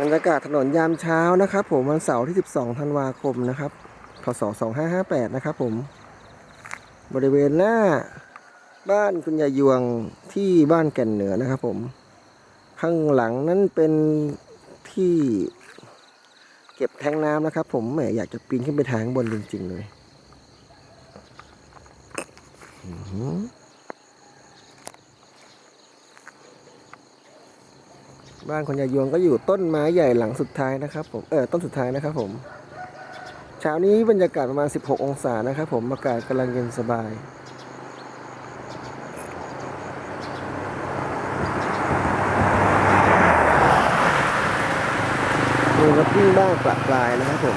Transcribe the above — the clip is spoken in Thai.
บรรยากาศถนนยามเช้านะครับ ผมวันเสาร์ที่ 12 ธันวาคมนะครับพศ2558 นะครับผม บริเวณหน้าบ้านคุณยายยวงที่บ้านแก่นเหนือนะครับ ผม ข้างหลังนั้นเป็นที่เก็บแทงน้ำนะครับ ผมแหมอยากจะปีนขึ้นไปทางบนจริงๆเลยอื้อหือ บ้านคนยายยวงก็อยู่ต้นไม้ใหญ่หลังสุดท้ายนะครับ ผมเออต้นสุดท้ายนะครับ ผมเช้านี้บรรยากาศประมาณ 16 องศานะครับ ผมอากาศกำลังเย็นสบายมีรถวิ่งบ้างปละปรายนะครับผม